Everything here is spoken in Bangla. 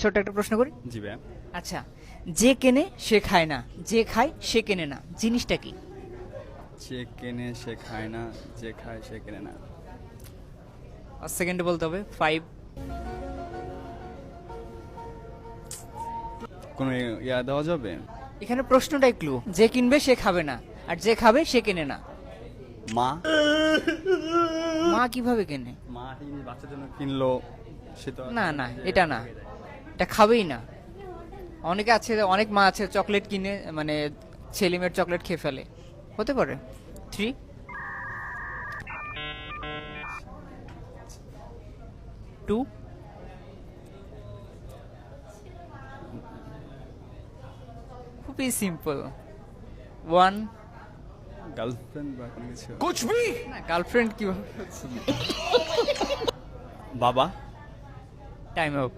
ছোট একটা প্রশ্ন করি? জি ভাইয়া। আচ্ছা যে কেনে সে খায় না যে খায় সে কেনে না জিনিসটা কি? যে কেনে সে খায় না যে খায় সে কেনে না। আর সেকেন্ডে বলতে হবে ফাইভ কোনো ইয়া দেওয়া যাবে? এখানে প্রশ্নটাই ক্লু যে কিনবে সে খাবে না আর যে খাবে সে কেনে না। মা। মা কীভাবে কেনে? মা বাচ্চার জন্য কিনলো সে তো না না এটা না। এটা খাবেই না। অনেকে আছে অনেক মা আছে চকলেট কিনে মানে ছেলে মেয়ের চকলেট খেয়ে ফেলে। হতে পারে। থ্রি টু খুবই সিম্পল ওয়ান গার্লফ্রেন্ড বা কোনো কিছু? না গার্লফ্রেন্ড কীভাবে? বাবা? Time up